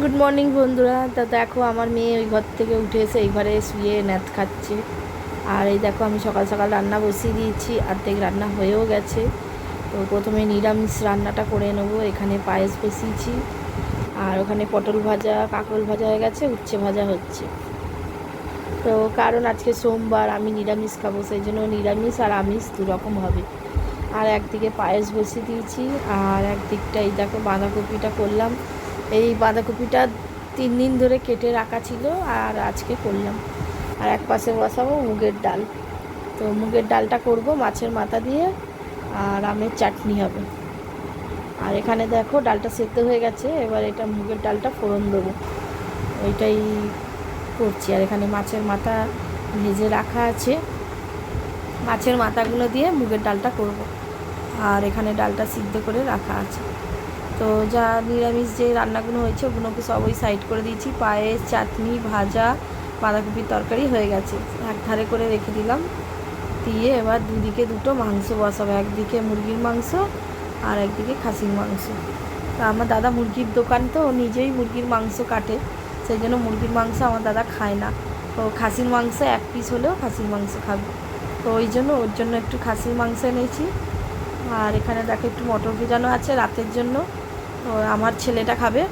Good morning বন্ধুরা। তা দেখো, আমার মেয়ে ওই ঘর থেকে উঠে এসে এই ঘরে শুয়ে ন্যাত খাচ্ছে। আর এই দেখো, আমি সকাল সকাল রান্না বসিয়ে দিয়েছি, অর্ধেক রান্না হয়েও গেছে। তো প্রথমে নিরামিষ রান্নাটা করে নেব, এখানে পায়েস বসিয়েছি। আর ওখানে পটল ভাজা, কাঁকরোল ভাজা হয়ে গেছে, উচ্ছে ভাজা হচ্ছে। তো কারণ আজকে সোমবার, আমি নিরামিষ খাব, সেই জন্য নিরামিষ আর আমিষ দু রকম হবে। আর একদিকে পায়েস বসিয়ে দিয়েছি, আর একদিকটা এই দেখো, বাঁধাকপিটা করলাম। এই বাঁধাকপিটা তিন দিন ধরে কেটে রাখা ছিল আর আজকে করলাম। আর এক পাশে বসাবো মুগের ডাল। তো মুগের ডালটা করব মাছের মাথা দিয়ে আর আমের চাটনি হবে। আর এখানে দেখো ডালটা সেদ্ধ হয়ে গেছে, এবার এটা মুগের ডালটা ফোড়ন দেবো। ওইটাই করছি। আর এখানে মাছের মাথা ভেজে রাখা আছে। মাছের মাথাগুলো দিয়ে মুগের ডালটা করব। আর এখানে ডালটা সিদ্ধ করে রাখা আছে। তো যা নিরামিষ যে রান্নাগুলো হয়েছে, ওগুলোকে সব ওই সাইড করে দিয়েছি। পায়েস, চাটনি, ভাজা, বাঁধাকপির তরকারি হয়ে গেছে। এক ধারে করে রেখে দিলাম। দিয়ে এবার দুদিকে দুটো মাংস বসাবো। একদিকে মুরগির মাংস আর একদিকে খাসির মাংস। তা আমার দাদা মুরগির দোকান তো নিজেই মুরগির মাংস কাটে। সেই জন্য মুরগির মাংস আমার দাদা খায় না। তো খাসির মাংস এক পিস হলেও খাসির মাংস খাবে। তো ওই জন্য ওর জন্য একটু খাসির মাংস এনেছি। আর এখানে দেখো একটু মটর ভেজানো আছে রাতের জন্য। আমার ছেলেটা খাবে।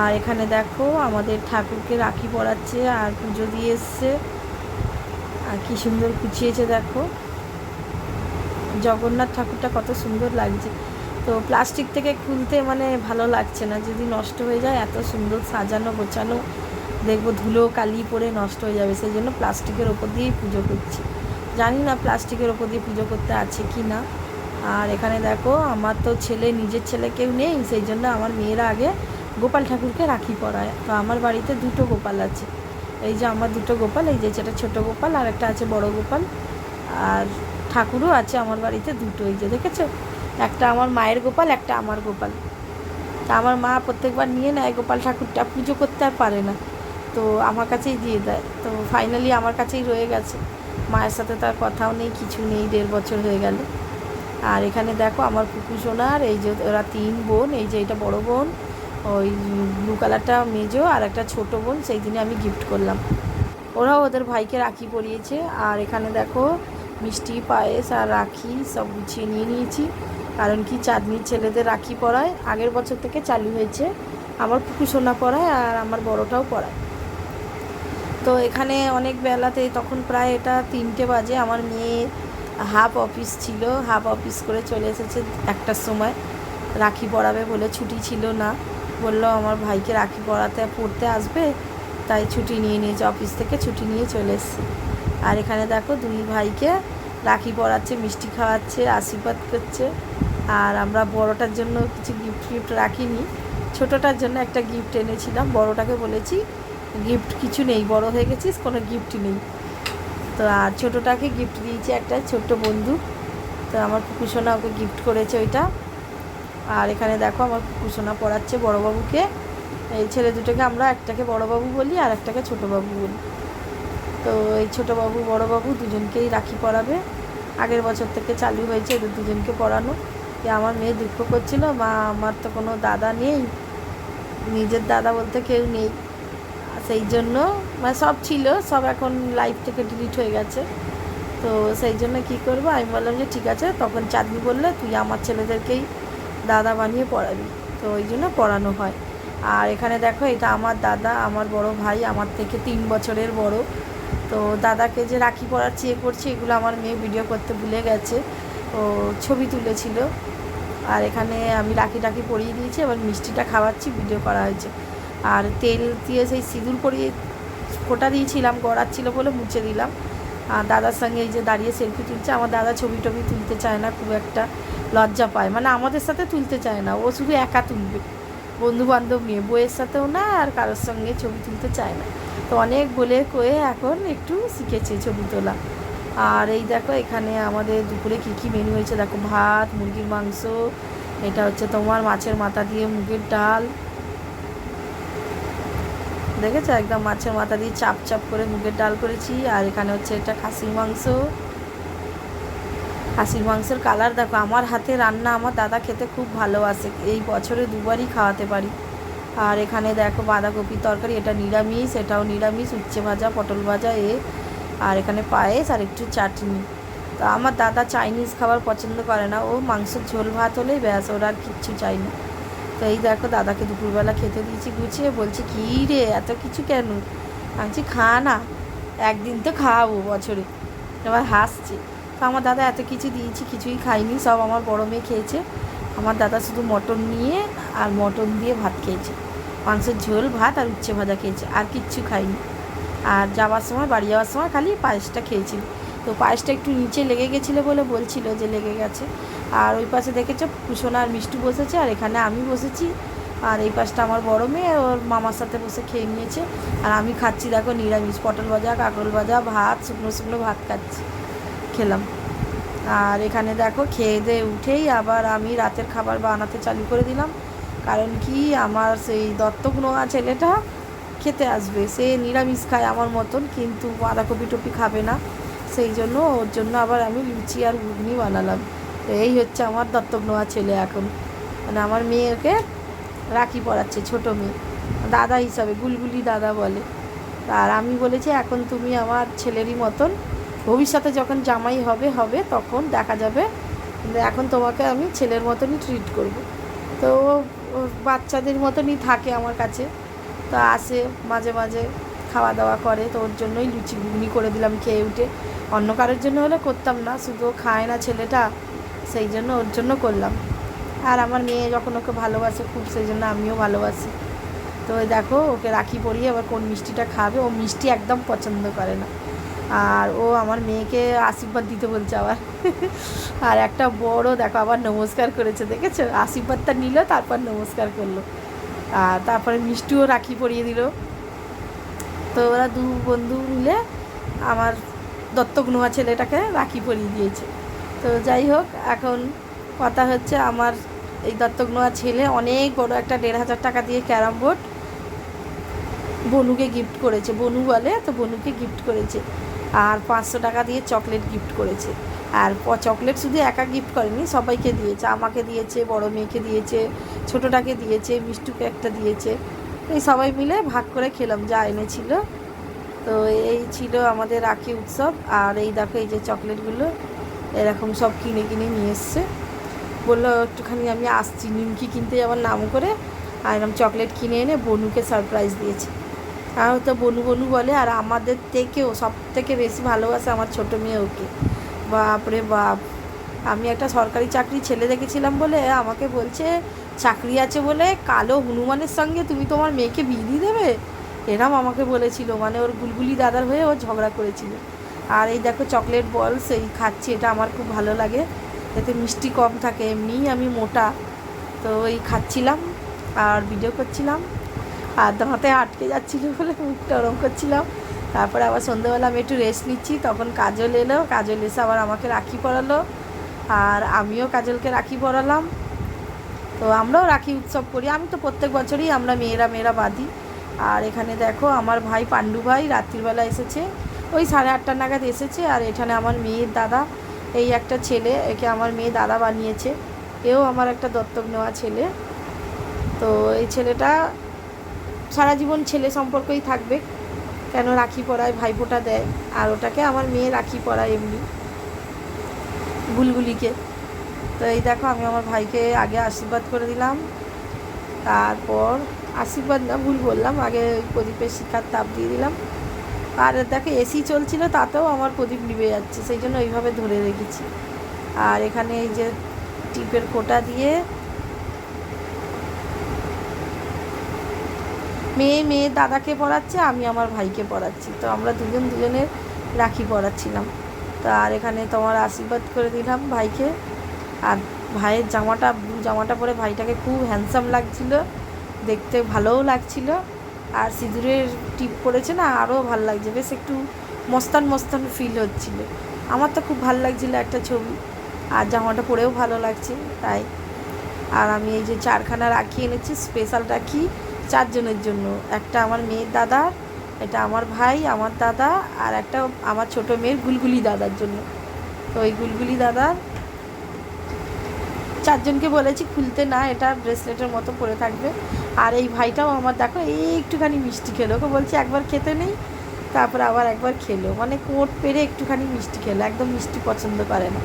আর এখানে দেখো আমাদের ঠাকুরকে রাখি পড়াচ্ছে আর পুজো দিয়ে এসছে। আর কি সুন্দর কুচিয়েছে দেখো। জগন্নাথ ঠাকুরটা কত সুন্দর লাগছে। তো প্লাস্টিক থেকে খুলতে মানে ভালো লাগছে না, যদি নষ্ট হয়ে যায় এত সুন্দর সাজানো গোছানো। দেখব ধুলো, কালি পরে নষ্ট হয়ে যাবে, সেই জন্য প্লাস্টিকের ওপর দিয়েই পুজো করছি। জানি না প্লাস্টিকের ওপর দিয়ে পুজো করতে আছে কি না। আর এখানে দেখো, আমার তো ছেলে, নিজের ছেলে কেউ নেই, সেই জন্য আমার মেয়েরা আগে গোপাল ঠাকুরকে রাখি পরায়। তো আমার বাড়িতে দুটো গোপাল আছে। এই যে আমার দুটো গোপাল, এই যে যেটা ছোটো গোপাল, আর একটা আছে বড় গোপাল, আর ঠাকুরও আছে আমার বাড়িতে দুটো, এই যে দেখেছ? একটা আমার মায়ের গোপাল, একটা আমার গোপাল। তা আমার মা প্রত্যেকবার নিয়ে নেয় গোপাল ঠাকুরটা, পুজো করতে আর পারে না। তো আমার কাছেই দিয়ে দেয়। তো ফাইনালি আমার কাছেই রয়ে গেছে। মায়ের সাথে তার কথাও নেই, কিছু নেই, দেড় বছর হয়ে গেল। আর এখানে দেখো আমার পুকু সোনার, এই যে ওরা তিন বোন, এই যে এটা বড় বোন, ওই ব্লু কালারটা মেজো আর একটা ছোট বোন, সেই দিনে আমি গিফট করলাম। ওরাও ওদের ভাইকে রাখি পরিয়েছে। আর এখানে দেখো মিষ্টি, পায়েস আর রাখি সব গুছিয়ে নিয়ে নিয়েছি। কারণ কি চাঁদনির ছেলেদের রাখি পরায়, আগের বছর থেকে চালু হয়েছে। আমার পুকু সোনা পরায় আর আমার বড়টাও পরায়। তো এখানে অনেক বেলাতে তখন প্রায় এটা তিনটে বাজে, আমার মেয়ে হাফ অফিস ছিল, হাফ অফিস করে চলে এসেছে একটার সময়। রাখি পড়াবে বলে ছুটি ছিল না। বলল, আমার ভাইকে রাখি পড়াতে, পড়তে আসবে, তাই ছুটি নিয়ে নিয়েছে, অফিস থেকে ছুটি নিয়ে চলে এসছে। আর এখানে দেখো, দুই ভাইকে রাখি পরাচ্ছে মিষ্টি খাওয়াচ্ছে, আশীর্বাদ করছে। আর আমরা বড়টার জন্য কিছু গিফট ফিফট রাখিনি। ছোটোটার জন্য একটা গিফট এনেছিলাম। বড়টাকে বলেছি গিফট কিছু নেই, বড় হয়ে গেছিস, কোনো গিফট নেই। তো আর ছোটোটাকে গিফট দিয়েছি একটা ছোট্ট বন্ধু। তো আমার কুকুসোনা ওকে গিফট করেছে ওইটা। আর এখানে দেখো আমার কুকুসোনা পড়াচ্ছে বড়োবাবুকে এই ছেলে দুটোকে আমরা একটাকে বড়োবাবু বলি আর একটাকে ছোটোবাবু বলি। তো এই ছোটোবাবু বড়োবাবু দুজনকেই রাখি পড়াবে আগের বছর থেকে চালু হয়েছে, এদের দুজনকে পড়ানো যে আমার মেয়ে দুঃখ করছিল, মা, আমার তো কোনো দাদা নেই। নিজের দাদা বলতে কেউ নেই। সেই জন্য মানে সব ছিল, সব এখন লাইফ থেকে ডিলিট হয়ে গেছে। তো সেই জন্য কি করব? আমি বললাম যে ঠিক আছে, তখন চাঁদনি বললে, তুই আমার ছেলেদেরকেই দাদা বানিয়ে পড়াবি। তো ওই জন্য পড়ানো হয়। আর এখানে দেখো, এটা আমার দাদা, আমার বড় ভাই, আমার থেকে তিন বছরের বড়। তো দাদাকে যে রাখি পড়াচ্ছি এ করছি, এগুলো আমার মেয়ে ভিডিও করতে ভুলে গেছে। ও ছবি তুলেছিল। আর এখানে আমি রাখি টাকি পরিয়ে দিয়েছি, এবার মিষ্টিটা খাওয়াচ্ছি ভিডিও করা হয়েছে। আর তেল দিয়ে সেই সিঁদুর পরিয়ে ফোটা দিয়েছিলাম গড়াচ্ছিল বলে মুছে দিলাম। আর দাদার সঙ্গে এই যে দাঁড়িয়ে সেলফি তুলছে, আমার দাদা ছবি টবি তুলতে চায় না, খুব একটা লজ্জা পায়। মানে আমাদের সাথে তুলতে চায় না, ও শুধু একা তুলবে। বন্ধু বান্ধব নিয়ে বইয়ের সাথেও না, আর কারোর সঙ্গে ছবি তুলতে চায় না। তো অনেক বলে কয়ে এখন একটু শিখেছে ছবি তোলা। আর এই দেখো, এখানে আমাদের দুপুরে কী কী মেনু হয়েছে? দেখো ভাত, মুরগির মাংস, এটা হচ্ছে তোমার মাছের মাথা দিয়ে মুগের ডাল দেখেছ? একদম মাছের মাথা দিয়ে চাপ চাপ করে মুগের ডাল করেছি। আর এখানে হচ্ছে এটা খাসির মাংস। খাসির মাংসের কালার দেখো, আমার হাতে রান্না আমার দাদা খেতে খুব ভালোবাসে। এই বছরে দুবারই খাওয়াতে পারি। আর এখানে দেখো বাঁধাকপির তরকারি, এটা নিরামিষ, এটাও নিরামিষ, উচ্ছে ভাজা, পটল ভাজা, এ। আর এখানে পায়েস আর একটু চাটনি। তো আমার দাদা চাইনিজ খাবার পছন্দ করে না। ও মাংসের ঝোল ভাত হলেই ব্যাস, ওরা আর কিচ্ছু চাই না। তো এই দেখো দাদাকে দুপুরবেলা খেতে দিয়েছি, গুছিয়ে বলছি, কী রে, এত কিছু কেন? আমি খা না, একদিন তো খাওয়াবো বছরে। এবার হাসছে। তো আমার দাদা এত কিছু দিয়েছি, কিছুই খাইনি সব আমার বড় মেয়ে খেয়েছে। আমার দাদা শুধু মটন নিয়ে আর মটন দিয়ে ভাত খেয়েছে। মাংসের ঝোল, ভাত আর উচ্ছে ভাজা খেয়েছে, আর কিচ্ছু খাইনি আর যাওয়ার সময়, বাড়ি যাওয়ার সময় খালি পায়েসটা খেয়েছিল। তো পায়েসটা একটু নিচে লেগে গেছিল বলে বলছিল যে লেগে গেছে। আর ওই পাশে দেখেছ কুসোনা আর মিষ্টি বসেছে, আর এখানে আমি বসেছি। আর এই পাশটা আমার বড় মেয়ে ওর মামার সাথে বসে খেয়ে নিয়েছে। আর আমি খাচ্ছি, দেখো নিরামিষ, পটল ভাজা, কাঁকরোল ভাজা, ভাত, শুকনো শুকনো ভাত খাচ্ছি, খেলাম। আর এখানে দেখো খেয়ে দিয়ে উঠেই আবার আমি রাতের খাবার বানাতে চালু করে দিলাম। কারণ কি, আমার সেই দত্তক নোয়া ছেলেটা খেতে আসবে। সে নিরামিষ খায় আমার মতন, কিন্তু বাঁধাকপি টপি খাবে না। সেই জন্য ওর জন্য আবার আমি লুচি আর ঘুগনি বানালাম। তো এই হচ্ছে আমার দত্তক নেওয়া ছেলে এখন। মানে আমার মেয়েকে রাখি পড়াচ্ছে ছোট মেয়ে। দাদা হিসাবে, গুলগুলি দাদা বলে। আর আমি বলেছি, এখন তুমি আমার ছেলেরই মতন, ভবিষ্যতে যখন জামাই হবে হবে, তখন দেখা যাবে এখন তোমাকে আমি ছেলের মতনই ট্রিট করব। তো বাচ্চাদের মতনই থাকে আমার কাছে। তো আসে, মাঝে মাঝে খাওয়া দাওয়া করে। তো ওর জন্যই লুচি ঘুগনি করে দিলাম খেয়ে উঠে। অন্য কারোর জন্য হলে করতাম না, শুধু খায় না ছেলেটা। সেই জন্য ওর জন্য করলাম। আর আমার মেয়ে যখন ওকে ভালোবাসে খুব, সেই জন্য আমিও ভালোবাসি। তো দেখো, ওকে রাখি পরিয়ে এবার কোন মিষ্টিটা খাবে, ও মিষ্টি একদম পছন্দ করে না। আর ও আমার মেয়েকে আশীর্বাদ দিতে বলছে আবার। আর একটা বড় দেখো, আবার নমস্কার করেছে, দেখেছ? আশীর্বাদটা নিল, তারপর নমস্কার করল। আর তারপরে মিষ্টিও রাখি পরিয়ে দিল। তো ওরা দু বন্ধু মিলে আমার দত্তক নোয়া ছেলেটাকে রাখি পরিয়ে দিয়েছে। তো যাই হোক, এখন কথা হচ্ছে আমার এই দত্তক নোয়া ছেলে, অনেক বড় একটা দেড় হাজার টাকা দিয়ে ক্যারাম বোর্ড বনুকে গিফট করেছে। বনু বলে, তো বনুকে গিফট করেছে। আর পাঁচশো টাকা দিয়ে চকলেট গিফট করেছে। আর চকলেট শুধু একা গিফট করেনি, সবাইকে দিয়েছে। আমাকে দিয়েছে, বড় মেয়েকে দিয়েছে, ছোটোটাকে দিয়েছে, মিষ্টুকে একটা দিয়েছে। এই সবাই মিলে ভাগ করে খেলাম, যা এনেছিল। তো এই ছিল আমাদের রাখি উৎসব। আর এই দেখো, এই যে চকলেটগুলো এরকম সব কিনে কিনে নিয়ে এসছে। বলল, একটুখানি আমি আসছি, নিমকি কিনতে যাওয়ার নাম করে। আর এরকম চকলেট কিনে এনে বনুকে সারপ্রাইজ দিয়েছে। আর তো বনু বনু বলে, আর আমাদের থেকেও সব থেকে বেশি ভালোবাসে আমার ছোটো মেয়ে ওকে। বাপরে বাপ! আমি একটা সরকারি চাকরি ছেলে দেখেছিলাম বলে, আমাকে বলছে, চাকরি আছে বলে কালো হনুমানের সঙ্গে তুমি তোমার মেয়েকে বিয়ে দিয়ে দেবে? এরম আমাকে বলেছিল মানে ওর গুলগুলি দাদার হয়ে ও ঝগড়া করেছিল। আর এই দেখো চকলেট বল সেই খাচ্ছি, এটা আমার খুব ভালো লাগে। এতে মিষ্টি কম থাকে, এমনিই আমি মোটা। তো এই খাচ্ছিলাম আর ভিডিও করছিলাম। আর দাঁতে আটকে যাচ্ছিল বলে মুখটা ওরম করছিলাম। তারপরে আবার সন্ধ্যেবেলা আমি একটু রেস্ট নিচ্ছি, তখন কাজল এলো। কাজল এসে আবার আমাকে রাখি পরালো। আর আমিও কাজলকে রাখি পরালাম। তো আমরাও রাখি উৎসব করি। আমি তো প্রত্যেক বছরই আমরা মেয়েরা মেয়েরা বাঁধি। আর এখানে দেখো আমার ভাই, পাণ্ডু ভাই রাত্রিবেলা এসেছে। ওই সাড়ে আটটা নাগাদ এসেছে আর এখানে আমার মেয়ের দাদা, এই একটা ছেলে, একে আমার মেয়ে দাদা বানিয়েছে। এও আমার একটা দত্তক নেওয়া ছেলে। তো এই ছেলেটা সারা জীবন ছেলে সম্পর্কই থাকবে। কেন রাখি পরায় ভাইফোঁটা দেয়? আর ওটাকে আমার মেয়ে রাখি পরায় এমনি। গুলগুলিকে। তো এই দেখো, আমি আমার ভাইকে আগে আশীর্বাদ করে দিলাম। তারপর আশীর্বাদ না, ভুল বললাম, আগে প্রদীপের শিখার তাপ দিয়ে দিলাম। আর দেখো এসি চলছিল, তাতেও আমার প্রদীপ নিভে যাচ্ছে, সেই জন্য ওইভাবে ধরে রেখেছি। আর এখানে এই যে টিপের কোটা দিয়ে মেয়ে মেয়ে দাদাকে পড়াচ্ছে, আমি আমার ভাইকে পড়াচ্ছি। তো আমরা দুজন দুজনের রাখি পড়াচ্ছিলাম। তো আর এখানে তোমার আশীর্বাদ করে দিলাম ভাইকে। আর ভাইয়ের জামাটা জামাটা পরে ভাইটাকে খুব হ্যান্ডসাম লাগছিল, দেখতে ভালোও লাগছিল। আর সিঁদুরের টিপ পড়েছে না, আরও ভালো লাগছে। বেশ একটু মস্তান মস্তান ফিল হচ্ছিল। আমার তো খুব ভালো লাগছিল একটা ছবি। আর জামাটা পরেও ভালো লাগছে, তাই। আর আমি এই যে চারখানা রাখি এনেছি স্পেশাল রাখি চারজনের জন্য। একটা আমার মেয়ের দাদা, এটা আমার ভাই, আমার দাদা, আর একটা আমার ছোট মেয়ের গুলগুলি দাদার জন্য। তো ওই গুলগুলি দাদার চারজনকে বলেছি, খুলতে না, এটা ব্রেসলেটের মতো পরে থাকবে। আর এই ভাইটাও আমার দেখো, এই একটুখানি মিষ্টি খেলো। ওকে বলছি, একবার খেতে নেই, তারপর আবার একবার খেলো। মানে কোট পেরে একটুখানি মিষ্টি খেলো, একদম মিষ্টি পছন্দ করে না।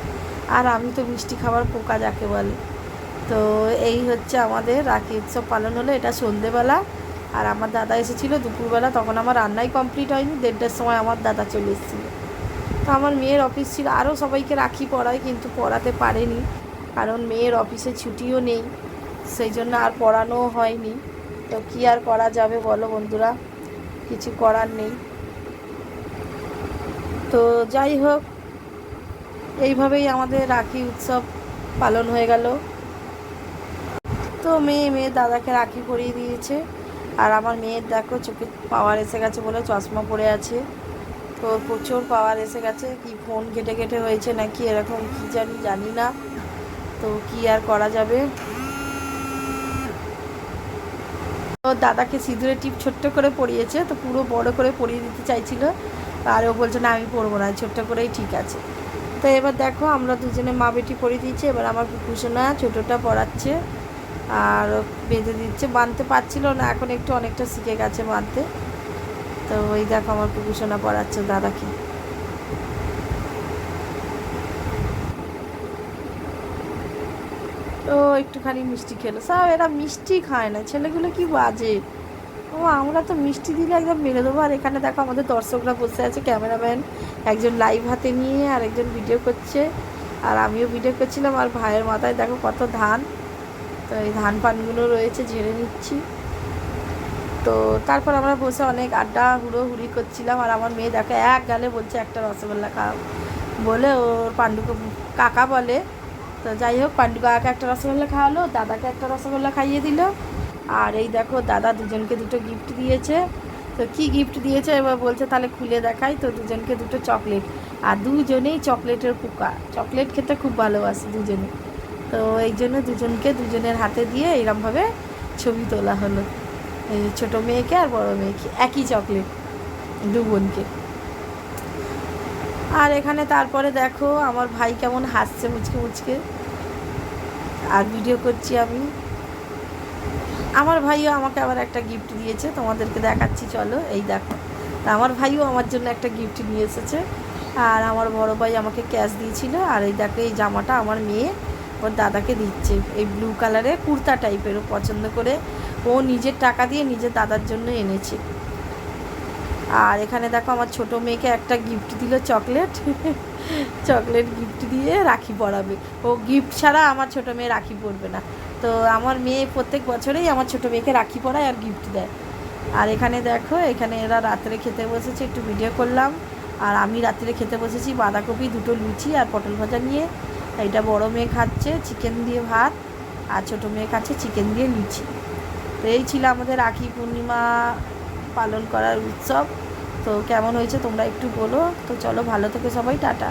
আর আমি তো মিষ্টি খাবার পোকা যাকে বলে। তো এই হচ্ছে আমাদের রাখি উৎসব পালন হলো, এটা সন্ধেবেলা। আর আমার দাদা এসেছিল দুপুরবেলা, তখন আমার রান্নাই কমপ্লিট হয়নি, দেড়টার সময় আমার দাদা চলে এসেছিল। তো আমার মেয়ের অফিস ছিল, আরও সবাইকে রাখি পড়ায়, কিন্তু পড়াতে পারেনি। কারণ মেয়ের অফিসে ছুটিও নেই। সেই জন্য আর পড়ানোও হয়নি। তো কী আর করা যাবে বলো বন্ধুরা? কিছু করার নেই। তো যাই হোক, এইভাবেই আমাদের রাখি উৎসব পালন হয়ে গেল। তো মেয়ে মেয়ে দাদাকে রাখি পরিয়ে দিয়েছে। আর আমার মেয়ের দেখো চোখে পাওয়ার এসে গেছে বলে চশমা পরে আছে। তো প্রচুর পাওয়ার এসে গেছে। কি ফোন ঘেটে ঘেটে হয়েছে নাকি এরকম কি জানি জানি না। তো কি আর করা যাবে? তো দাদাকে সিঁদুরের টিপ ছোট্ট করে পরিয়েছে, তো পুরো বড় করে পরিয়ে দিতে চাইছিল। আর ও বলছে, না, আমি পরবো না, ছোট্ট করেই ঠিক আছে। তো এবার দেখো, আমরা দুজনে মা বেটি পরিয়ে দিয়েছি, এবার আমার কুকুসোনা ছোটোটা পড়াচ্ছে আর বেঁধে দিচ্ছে। বাঁধতে পারছিল না, এখন একটু অনেকটা শিখে গেছে বাঁধতে। তো ওই দেখো, আমার কুকুসোনা পড়াচ্ছে দাদাকে। তো একটুখানি মিষ্টি খেলো। সব এরা মিষ্টি খায় না। ছেলেগুলো কি বাজে? ও, আমরা তো মিষ্টি দিলে একদম মেরে দেবো। আর এখানে দেখো আমাদের দর্শকরা বসে আছে, ক্যামেরাম্যান। একজন লাইভ হাতে নিয়ে আর একজন ভিডিও করছে। আর আমিও ভিডিও করছিলাম, আর ভাইয়ের মাথায় দেখো কত ধান। তো এই ধান পানগুলো রয়েছে, ঝেড়ে নিচ্ছি। তো তারপর আমরা বসে অনেক আড্ডা হুড়ো হুড়ি করছিলাম। আর আমার মেয়ে দেখো এক গালে বলছে, একটা রসগোল্লা খাও। বলে ওর পাণ্ডুকে কাকা বলে তো যাই হোক পাণ্ডু একটা রসগোল্লা খাওয়ালো, দাদাকে একটা রসগোল্লা খাইয়ে দিল। আর এই দেখো, দাদা দুজনকে দুটো গিফট দিয়েছে। তো কি গিফট দিয়েছে এবার বলছে, তাহলে খুলে দেখাই। তো দুজনকে দুটো চকলেট আর দুজনেই চকলেটের পোকা। চকলেট খেতে খুব ভালোবাসে দুজনে। তো এই জন্য দুজনকে দুজনের হাতে দিয়ে এরমভাবে ছবি তোলা হলো। এই ছোটো মেয়েকে আর বড় মেয়েকে। একই চকলেট দু বোনকে। আর এখানে তারপরে দেখো আমার ভাই কেমন হাসছে মুচকে মুচকে। আর ভিডিও করছি আমি। আমার ভাইও আমাকে আবার একটা গিফট দিয়েছে, তোমাদেরকে দেখাচ্ছি, চলো, এই দেখো। তা আমার ভাইও আমার জন্য একটা গিফট নিয়ে এসেছে। আর আমার বড় ভাই আমাকে ক্যাশ দিয়েছিল, আর এই দেখো, এই জামাটা আমার মেয়ে ওর দাদাকে দিচ্ছে। এই ব্লু কালারের কুর্তা টাইপের ও পছন্দ করে। ও নিজের টাকা দিয়ে নিজের দাদার জন্য এনেছে। আর এখানে দেখো আমার ছোট মেয়েকে একটা গিফট দিল চকলেট চকলেট গিফট দিয়ে রাখি পরাবে। ও গিফট ছাড়া আমার ছোট মেয়ে রাখি পরবে না। তো আমার মেয়ে প্রত্যেক বছরেই আমার ছোট মেয়েকে রাখি পরায় আর গিফট দেয়। আর এখানে দেখো, এখানে এরা রাত্রে খেতে বসেছে, একটু ভিডিও করলাম। আর আমি রাত্রে খেতে বসেছি বাঁধাকপি, দুটো লুচি আর পটল ভাজা নিয়ে। এটা বড় মেয়ে খাচ্ছে চিকেন দিয়ে ভাত। আর ছোটো মেয়ে খাচ্ছে চিকেন দিয়ে লুচি। তো এই ছিল আমাদের রাখি পূর্ণিমা পালন করার উৎসব। তো কেমন হয়েছে তোমরা একটু বলো। তো চলো ভালো থেকে সবাই, টাটা।